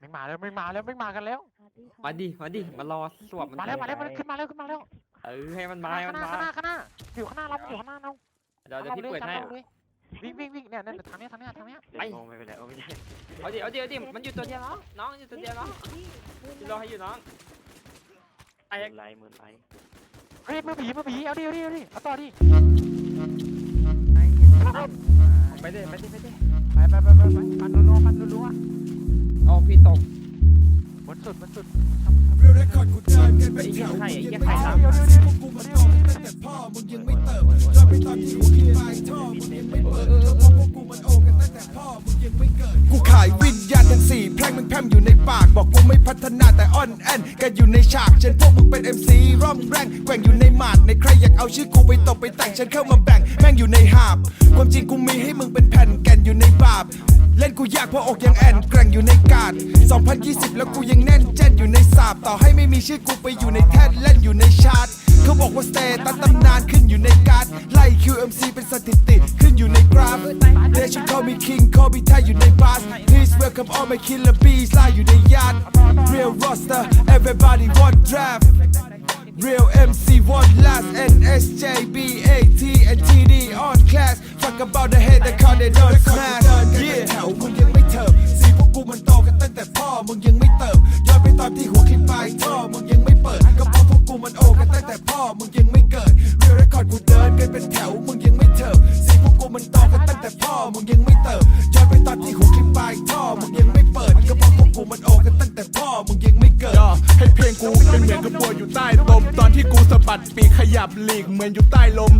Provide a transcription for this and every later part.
ไม่มาแล้วไม่มาแล้วไม่มากันแล้ว มาดิมาดิมารอสวบมันมาแล้วมาเถแล้วอะมันขึ้นมาแล้วขึ้นมาแล้วเออให้มันมาข้างให้หมันน้ามาข้างหน้าข้างหน้าอยู่ข้างหน้าเราอยู่ข้างหน้าเราเดี๋ยวเดี๋ยวพี่เปิดให้อาเลยวิ่งวิ่งวิ่งเนี่ยนั่นทางเนี้ยทางเนี้ยทางเนี้ยไปโอ้ไม่เป็นไรโอ้ไม่ใช่เอาดิเอาดิเอาดิมันอยู่ตัวเดียวน้องน้องอยู่ตัวเดียวน้องรอให้อยู่น้องไอ้หมื่นไลค์หมื่นไลค์เฮ้ยมือผีมือผีเอาดิเอาดิเอาดิเอาต่อดิไปดิไปดิไปดิไปไปไปไปไปฟันรัวๆฟันรัว เอาพี่ตกๆบนสุดบนสุดเรียลเรคคอร์ดกูเดินกันเป็นไอ้แถเหี้ยวไข่ไอ้มึงเหี้ยัยงไข่ไม่ตามเติมซีพวกกูมันโตกันตั้งแต่พ่อมึงยังไม่เติมย้อนไปตอนที่หัวคิดไปท่อมึงยังไม่เปิดก็เพราะพวกกูมันโอกันตั้งแต่พ่อมึงยังไม่เกิดกูขายวิญญาณทั้งสี่แพร่งมึงแพร่มอยู่ในปากบอกกูไม่ พัฒนาแต่อ่อนแอนกันอยู่ในฉากฉันพวกมึงเป็น MC ร่อมแรงแกว่งอยู่ในหมาดในใครอยากเอาชื่อกูไปตบไปแต่งฉันเข้ามาแบ่งแม่งอยู่ในหาบ ความจริงกูมีให้มึงเป็นแผ่นแก่นอยู่ในบาป เล่นกูยากเพราะอกยังแอนแกร่งอยู่ในกาด 2020 แล้วกูยังแน่นแจ้นอยู่ในสาบ ต่อให้ไม่มีชื่อกูไปอยู่ในแท่นเล่นอยู่ในชาร์ตเขาบอกว่าสเตตัสตำนานขึ้นอยู่ในการ์ดไล่ QMC เป็นสถิติขึ้นอยู่ใน They call me King Kobe, tell you they boss. Please welcome all my killer bees, like you they yacht. Real roster, everybody one draft. Real MC, one last. NSJB, AT, and TD on class. Fuck about the head, that called it on smash. Yeah. ตั้งแต่พ่อมึงยังไม่เกิดให้เพลงกูเป็นเหมือนกับบัวอยู่ใต้ลมตอนที่กูสะบัดปีกขยับหลีกเหมือนอยู่ใต้ลม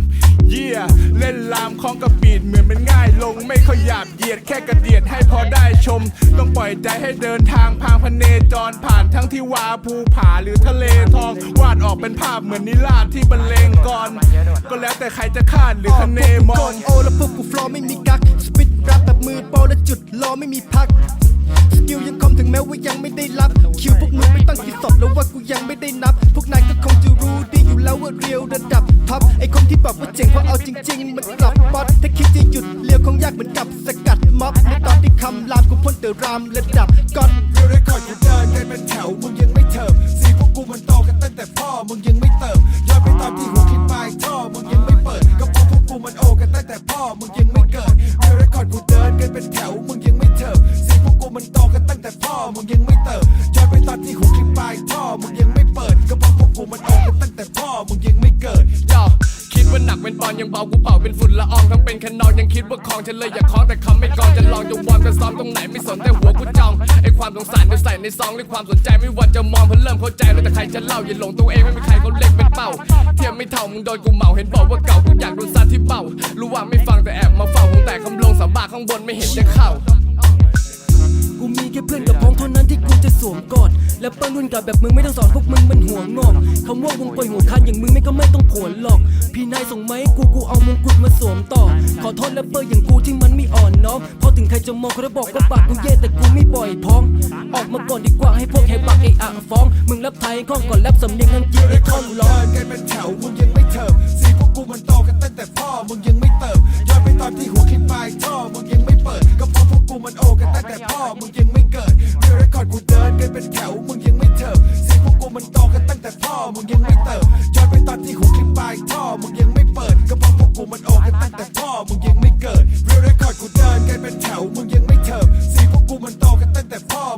เยี่ยเล่นลามคล้องกับบีดเหมือนมันง่ายลง ไม่ขยับเหยียดแค่กระเดียดให้พอได้ชม ต้องปล่อยใจให้เดินทางพางพเนจรผ่านทั้งที่วาภูผาหรือทะเลทอง วาดออกเป็นภาพเหมือนนิราศที่บรรเลงก่อน ก็แล้วแต่ใครจะคาดหรือคะเนมองโอแล้วพวกกูฟลอไม่มีกักสปิดรับแบบมือโปและจุดรอไม่มีพัก สกิลยังคมถึงแม้ว่ายังไม่ได้รับ คิวพวกมึงไม่ต้องคิดสอบแล้วว่ากูยังไม่ได้นับ พวกนายก็คงจะรู้ดีอยู่แล้วว่าเรียวระดับท็อปไอคนที่บอกว่าเจ๋งเพราะเอาจริง ๆ มันกลับบอสถ้าคิดจะหยุดเลี้ยวคงยากเหมือนกับสกัดม็อบในตอนที่คำรามกูพ่นแต่รามระดับก๊อตเรียลเรคคอร์ดกูเดินกันเป็นแถวมึงยังไม่เถิบสีพวกกูมันโตกันตั้งแต่พ่อมึงยังไม่เติบย้อนไปตอนที่หัวคลิปปลายท่อมึงยังไม่เปิดก็เพราะพวกกูมันโอกันตั้งแต่พ่อมึงยังไม่เกิดเรียลเรคคอร์ดกูเดินกันเป็นแถวมึงยัง เป็นปอนยังเบากูเป่าเป็นฝุ่นละอองทั้งเป็นแคนนอนยังคิดว่าคลองฉันเลยอยากคล้องแต่คำไม่กรองจะลองจะวอนจะซ้อมตรงไหนไม่สนแต่หัวกูจองไอความสงสารเดี๋ยวใส่ในซองด้วยความสนใจไม่ว่าจะมองเพราะเริ่มเข้าใจแล้วแต่ใครจะเล่าอย่าหลงตัวเองไม่มีใครเขาเล็กเป็นเป้าเทียมไม่เท่ามึงโดนกูเหมาเห็นบอกว่าเก่ากูอยากโดนซัดที่เป้ารู้ว่าไม่ฟังแต่แอบมาเฝ้าคงแต่คำลงสาบาข้างบนไม่เห็นจะเข้ากูมีแค่เพื่อนกับพ สวมกอดและเปิ้ลรุ่นเกับแบบมึงไม่ต้องสอนพวกมึงมันหัวงอกคำว่าวงปล่อยหัวคันอย่างมึงไม่ก็ไม่ต้องผวนหรอก พี่นายส่งมาให้กูกูเอามงกุฎมาสวมต่อ ขอโทษแรปเปอร์อย่างกูที่มันไม่อ่อนน้อมพราะถึงใครจะมองเขาจะบอกว่าปากกูแย่แต่กูไม่ปล่อยพ้อง ออกมาก่อนดีกว่าให้พวกแหกปากเอะอะฟ้อง มึงแรปไทยข้องก่อนแรปสำเนียงอังกฤษไอ้ท่อนร้องเดินกันเป็นแถวมึงยังไม่เถิบสีพวกกูมันโตกันตั้งแต่พ่อมึงยังไม่เติบย้อนไปตอนที่หัวคลิปปลายท่อมึง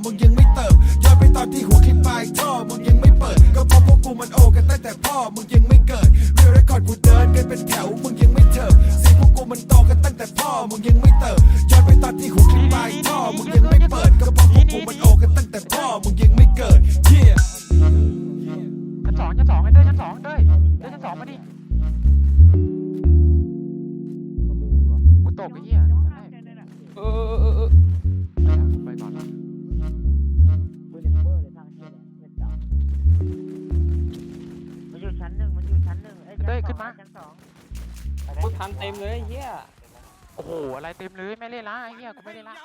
มึงยังไม่เติบย้อนไปตอนที่หัวคลิปปลายท่อมึงยังไม่เปิด ก็เพราะพวกกูมันโอกันตั้งแต่พ่อมึงยังไม่เกิดเรียลเรคคอร์ดกูเดินกันเป็นแถวมึงยังไม่เถิบสีพวกกูมันโตกันตั้งแต่พ่อมึงยังไม่เติบย้อนไปตอนที่หัวคลิปปลายท่อมึงยังไม่เปิดก็เพราะพวกกูมันโอกันตั้งแต่พ่อมึงยังไม่เกิด yeah ชั้น ชั้นหนึ่งมันอยู่ชั้นหนึ่งเอ้ยชั้นเต้ยสขึ้อนงมา ชั้นสองกูทันเต็มเลยเฮียโอ้โหอะไรเต็มเลยไม่เล่นละไอ้เหี้ยกูไม่เล่นละ